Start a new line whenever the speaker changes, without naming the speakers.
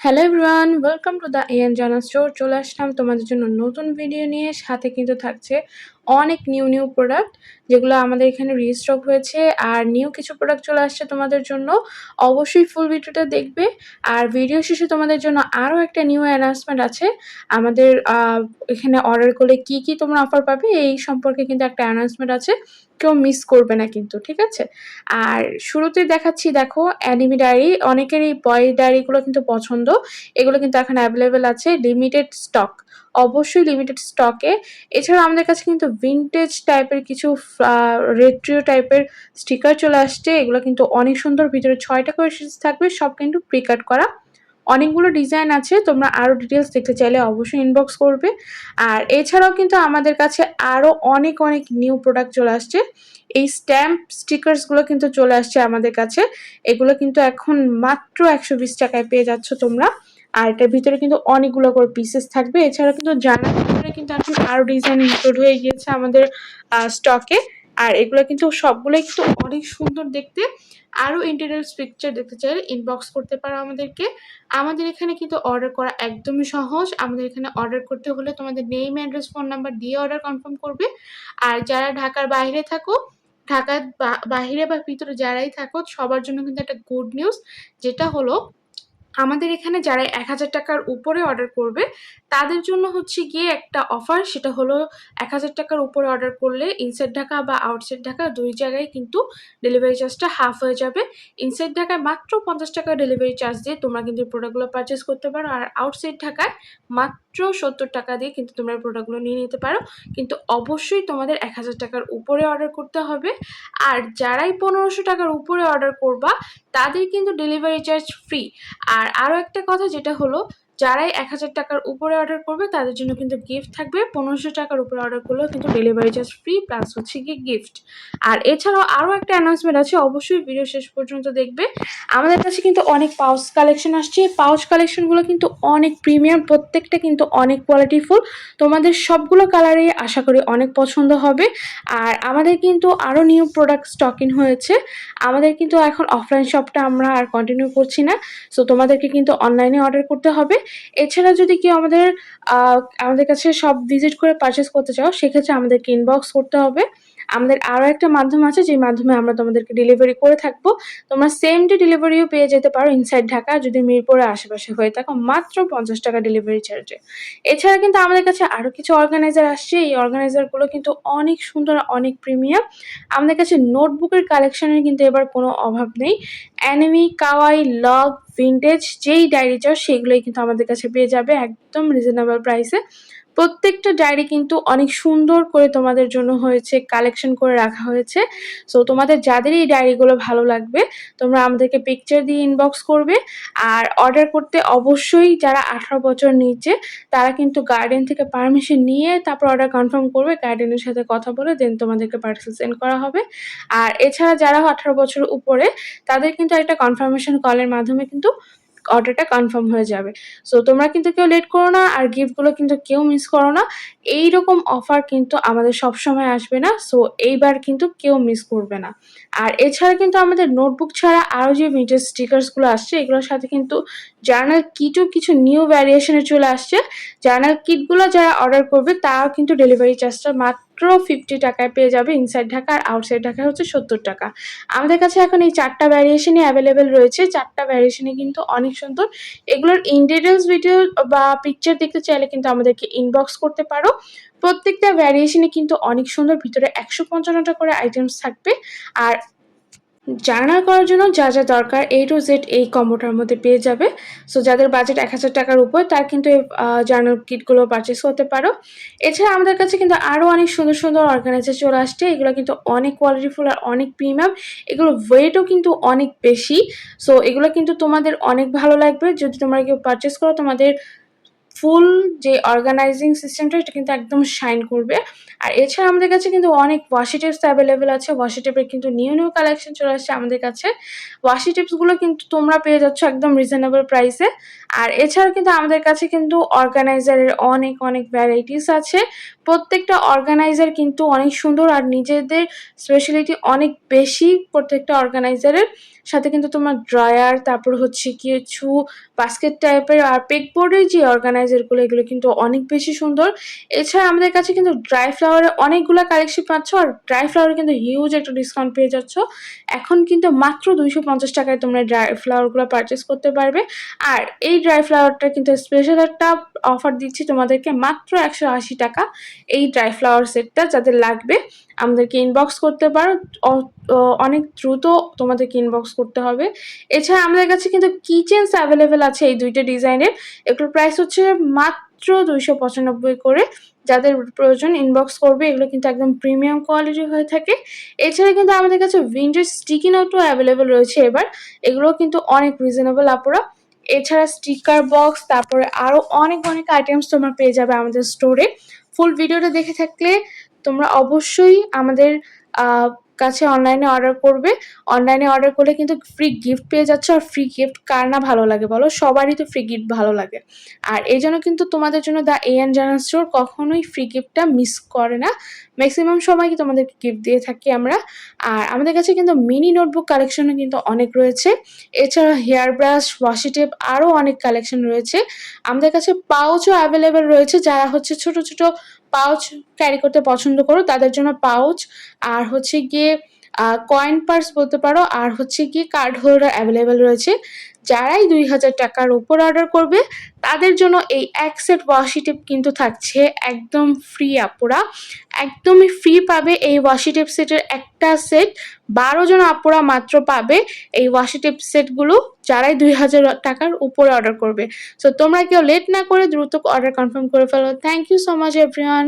Hello everyone welcome to the N জানা store চলে আসলাম তোমাদের জন্য নতুন ভিডিও নিয়ে। সাথে কিন্তু থাকছে অনেক নিউ নিউ প্রোডাক্ট যেগুলো আমাদের এখানে রিস্টক হয়েছে। আর নিউ কিছু প্রোডাক্ট চলে আসছে তোমাদের জন্য। অবশ্যই ফুল ভিডিওটা দেখবে। আর ভিডিও শেষে তোমাদের জন্য আরও একটা নিউ অ্যানাউন্সমেন্ট আছে। আমাদের এখানে অর্ডার করলে কি কি তোমরা অফার পাবে এই সম্পর্কে কিন্তু একটা অ্যানাউন্সমেন্ট আছে। কেউ মিস করবে না কিন্তু, ঠিক আছে? আর শুরুতেই দেখাচ্ছি, দেখো অ্যানিমি ডায়েরি অনেকের এই বয় ডায়েরিগুলো কিন্তু পছন্দ। এগুলো কিন্তু এখন অ্যাভেলেবেল আছে লিমিটেড স্টক অবশ্যই লিমিটেড স্টকে এছাড়া আমাদের কাছে কিন্তু ভিনটেজ টাইপের কিছু রেট্রিও টাইপের স্টিকার চলে আসছে। এগুলো কিন্তু অনেক সুন্দর, ভিতরে ছয়টা করে সিরিজ থাকবে, সব কিন্তু প্রিকাট করা। অনেকগুলো ডিজাইন আছে, তোমরা আরও ডিটেলস দেখতে চাইলে অবশ্যই ইনবক্স করবে। আর এছাড়াও কিন্তু আমাদের কাছে আরও অনেক অনেক নিউ প্রোডাক্ট চলে আসছে। এই স্ট্যাম্প স্টিকার্সগুলো কিন্তু চলে আসছে আমাদের কাছে। এগুলো কিন্তু এখন মাত্র একশো বিশ টাকায় পেয়ে যাচ্ছ তোমরা। আর এটার ভিতরে কিন্তু অনেকগুলো করে পিসেস থাকবে। এছাড়া কিন্তু জানার ভিতরে কিন্তু এখন আরও ডিজাইন ইনক্লুড হয়ে গিয়েছে আমাদের স্টকে আর এগুলো কিন্তু সবগুলোই কিন্তু অনেক সুন্দর দেখতে। আরও ইন্টেরিয়ালস পিকচার দেখতে চাইলে ইনবক্স করতে পারো আমাদেরকে। আমাদের এখানে কিন্তু অর্ডার করা একদমই সহজ। আমাদের এখানে অর্ডার করতে হলে তোমাদের নেম অ্যাড্রেস ফোন নাম্বার দিয়ে অর্ডার কনফার্ম করবে। আর যারা ঢাকার বাইরে থাকো, ঢাকার বাহিরে বা ভিতরে যারাই থাকো, সবার জন্য কিন্তু একটা গুড নিউজ যেটা হলো আমাদের এখানে যারা এক হাজার টাকার উপরে অর্ডার করবে, তাদের জন্য হচ্ছে গিয়ে একটা অফার সেটা হলো এক হাজার টাকার উপরে অর্ডার করলে ইনসাইড ঢাকা বা আউটসাইড ঢাকা দুই জায়গায় কিন্তু ডেলিভারি চার্জটা হাফ হয়ে যাবে। ইনসাইড ঢাকায় মাত্র পঞ্চাশ টাকা ডেলিভারি চার্জ দিয়ে তোমরা কিন্তু প্রোডাক্টগুলো পারচেস করতে পারো। আর আউটসাইড ঢাকায় মাত্র সত্তর টাকা দিয়ে কিন্তু তোমরা প্রোডাক্টগুলো নিয়ে নিতে পারো। কিন্তু অবশ্যই তোমাদের এক হাজার টাকার উপরে অর্ডার করতে হবে। আর যারাই পনেরোশো টাকার উপরে অর্ডার করবা, তাদের কিন্তু ডেলিভারি চার্জ ফ্রি আর আরও একটা কথা যেটা হলো, যারাই এক হাজার টাকার উপরে অর্ডার করবে, তাদের জন্য কিন্তু গিফট থাকবে। পনেরোশো টাকার উপরে অর্ডার করলেও কিন্তু ডেলিভারি চার্জ ফ্রি প্লাস হচ্ছে গিয়ে গিফট আর এছাড়াও আরও একটা অ্যানাউন্সমেন্ট আছে, অবশ্যই ভিডিও শেষ পর্যন্ত দেখবে। আমাদের কাছে কিন্তু অনেক পাউচ কালেকশন আসছে। পাউচ কালেকশনগুলো কিন্তু অনেক প্রিমিয়াম প্রত্যেকটা কিন্তু অনেক কোয়ালিটিফুল তোমাদের সবগুলো কালারই আশা করি অনেক পছন্দ হবে। আর আমাদের কিন্তু আরও নিউ প্রোডাক্ট স্টকিং হয়েছে। আমাদের কিন্তু এখন অফলাইন শপটা আমরা আর কন্টিনিউ করছি না। সো তোমাদেরকে কিন্তু অনলাইনে অর্ডার করতে হবে। এছাড়া যদি কেউ আমাদের আমাদের কাছে সব ভিজিট করে পারচেস করতে চাও, সেক্ষেত্রে আমাদেরকে ইনবক্স করতে হবে। আমাদের আরও একটা মাধ্যম আছে যে মাধ্যমে আমরা তোমাদেরকে ডেলিভারি করে থাকব। তোমরা সেম ডে ডেলিভারিও পেয়ে যেতে পারো ইনসাইড ঢাকা, যদি মিরপুরের আশেপাশে হয়ে থাকো, মাত্র পঞ্চাশ টাকা ডেলিভারি চার্জে এছাড়া কিন্তু আমাদের কাছে আরও কিছু অর্গানাইজার আসছে। এই অর্গানাইজারগুলো কিন্তু অনেক সুন্দর, অনেক প্রিমিয়াম আমাদের কাছে নোটবুকের কালেকশনের কিন্তু এবার কোনো অভাব নেই। অ্যানিমি কাওয়াই লগ ভিন্টেজ যেই ডায়েরি চাও সেগুলোই কিন্তু আমাদের কাছে পেয়ে যাবে একদম রিজনেবল প্রাইসে প্রত্যেকটা ডায়েরি কিন্তু অনেক সুন্দর করে তোমাদের জন্য হয়েছে কালেকশন করে রাখা হয়েছে। সো তোমাদের যাদের এই ডায়েরিগুলো ভালো লাগবে, তোমরা আমাদেরকে পিকচার দিয়ে ইনবক্স করবে। আর অর্ডার করতে অবশ্যই যারা আঠারো বছর নিচে, তারা কিন্তু গার্ডেন থেকে পারমিশন নিয়ে তারপর অর্ডার কনফার্ম করবে গার্ডেনের সাথে কথা বলে দেন তোমাদেরকে পার্সেল সেন্ড করা হবে। আর এছাড়া যারা আঠারো বছর উপরে, তাদের কিন্তু একটা কনফার্মেশন কলের মাধ্যমে কিন্তু অর্ডারটা কনফার্ম হয়ে যাবে। সো তোমরা কিন্তু কেউ লেট করো না আর গিফটগুলো কিন্তু কেউ মিস করো না। এই রকম অফার কিন্তু আমাদের সব সময় আসবে না। সো এইবার কিন্তু কেউ মিস করবে না। আর এছাড়া কিন্তু আমাদের নোটবুক ছাড়া আরও যে ভিন্টেজ স্টিকার্সগুলো আসছে, এগুলোর সাথে কিন্তু জার্নাল কিটও কিছু নিউ ভ্যারিয়েশনে চলে আসছে। জার্নাল কিটগুলো যারা অর্ডার করবে, তারাও কিন্তু ডেলিভারি চার্জটা মাত্র ফিফটি টাকায় পেয়ে যাবে ইনসাইড ঢাকা আর আউটসাইড ঢাকা হচ্ছে সত্তর টাকা। আমাদের কাছে এখন এই চারটা ভ্যারিয়েশনই অ্যাভেলেবেল রয়েছে। চারটা ভ্যারিয়েশনে কিন্তু অনেক সুন্দর। এগুলোর ইন ভিডিও বা পিকচার দেখতে চাইলে কিন্তু আমাদেরকে ইনবক্স করতে পারো। প্রত্যেকটা ভ্যারিয়েশনে কিন্তু অনেক সুন্দর। ভিতরে একশো পঞ্চান্নটা করে আইটেমস থাকবে। আর জার্নাল করার জন্য যা যা দরকার এ টু জেড এই কম্বোটার মধ্যে পেয়ে যাবে। সো যাদের বাজেট এক হাজার টাকার উপর, তার কিন্তু এই জার্নাল কিটগুলো পারচেস করতে পারো। এছাড়া আমাদের কাছে কিন্তু আরও অনেক সুন্দর সুন্দর অর্গানাইজার চলে আসছে। এগুলো কিন্তু অনেক কোয়ালিটিফুল আর অনেক প্রিমিয়াম এগুলো ওয়েটও কিন্তু অনেক বেশি। সো এগুলো কিন্তু তোমাদের অনেক ভালো লাগবে। যদি তোমরা কেউ পারচেস করো, তোমাদের ফুল যে অর্গানাইজিং সিস্টেমটা এটা কিন্তু একদম শাইন করবে। আর এছাড়া আমাদের কাছে কিন্তু অনেক ওয়াশি টিপস অ্যাভেলেবেল আছে। ওয়াশি টিপের কিন্তু নিউ নিউ কালেকশন চলে আসছে আমাদের কাছে। ওয়াশি টিপসগুলো কিন্তু তোমরা পেয়ে যাচ্ছ একদম রিজনেবল প্রাইসে আর এছাড়া কিন্তু আমাদের কাছে কিন্তু অর্গানাইজারের অনেক অনেক ভ্যারাইটিস আছে। প্রত্যেকটা অর্গানাইজার কিন্তু অনেক সুন্দর আর নিজেদের স্পেশালিটি অনেক বেশি প্রত্যেকটা অর্গানাইজারের সাথে কিন্তু তোমার ড্রয়ার তারপর হচ্ছে কিছু বাস্কেট টাইপের আর পেকবোর্ডের যে অর্গানাইজারগুলো এগুলো কিন্তু অনেক বেশি সুন্দর। এছাড়া আমাদের কাছে কিন্তু ড্রাই ফ্লাওয়ারের অনেকগুলো কালেকশন পাচ্ছ আর ড্রাই ফ্লাওয়ারে কিন্তু হিউজ একটা ডিসকাউন্ট পেয়ে যাচ্ছ। এখন কিন্তু মাত্র দুইশো পঞ্চাশ টাকায় তোমরা ড্রাই ফ্লাওয়ারগুলো পারচেস করতে পারবে। আর এই ড্রাই ফ্লাওয়ারটা কিন্তু স্পেশাল একটা অফার দিচ্ছি তোমাদেরকে মাত্র একশো আশি টাকা। এই ড্রাই ফ্লাওয়ার সেটটা যাদের লাগবে, আমাদেরকে ইনবক্স করতে পারো। অনেক দ্রুত তোমাদেরকে ইনবক্স করতে হবে। এছাড়া আমাদের কাছে কিন্তু কিচেনস অ্যাভেলেবেল আছে এই দুইটা ডিজাইনের। এগুলোর প্রাইস হচ্ছে মাত্র দুইশো পঁচানব্বই করে। যাদের প্রয়োজন ইনবক্স করবে, এগুলো কিন্তু একদম প্রিমিয়াম কোয়ালিটি হয়ে থাকে। এছাড়া কিন্তু আমাদের কাছে উইন্ডোজ স্টিকি নোটও অ্যাভেলেবেল রয়েছে এবার। এগুলো কিন্তু অনেক রিজনেবল আপুরা। এছাড়া স্টিকার বক্স তারপরে আরও অনেক অনেক আইটেমস তোমরা পেয়ে যাবে আমাদের স্টোরে ফুল ভিডিওটা দেখে থাকলে তোমরা অবশ্যই আমাদের কাছে অনলাইনে অর্ডার করবে। অনলাইনে অর্ডার করলে কিন্তু ফ্রি গিফট পেয়ে যাচ্ছ। আর ফ্রি গিফট কার না ভালো লাগে বলো? সবারই তো ফ্রি গিফট ভালো লাগে। আর এই জন্য কিন্তু তোমাদের জন্য the A N journal store কখনোই ফ্রি গিফটটা মিস করে না। ম্যাক্সিমাম সময় কি তোমাদেরকে গিফট দিয়ে থাকি আমরা। আর আমাদের কাছে কিন্তু মিনি নোটবুক কালেকশনও কিন্তু অনেক রয়েছে। এছাড়া হেয়ার ব্রাশ ওয়াশি টেপ আরও অনেক কালেকশন রয়েছে। আমাদের কাছে পাউচও অ্যাভেলেবেল রয়েছে। যারা হচ্ছে ছোট ছোট পাউচ ক্যারি করতে পছন্দ করো তাদের জন্য পাউচ আর হচ্ছে গিয়ে কয়েন পার্স বলতে পারো, আর হচ্ছে গিয়ে কার্ড হোল্ডার অ্যাভেলেবেল রয়েছে। যারাই দুই হাজার টাকার উপর অর্ডার করবে, তাদের জন্য এই এক সেট ওয়াশি টিপ কিন্তু থাকছে একদম ফ্রি আপুরা একদমই ফ্রি পাবে এই ওয়াশি টিপ সেটের একটা সেট বারো জন আপুরা মাত্র পাবে এই ওয়াশি টিপ সেটগুলো যারাই দুই হাজার টাকার উপরে অর্ডার করবে। সো তোমরা কেউ লেট না করে দ্রুত অর্ডার কনফার্ম করে ফেলো। Thank you so much everyone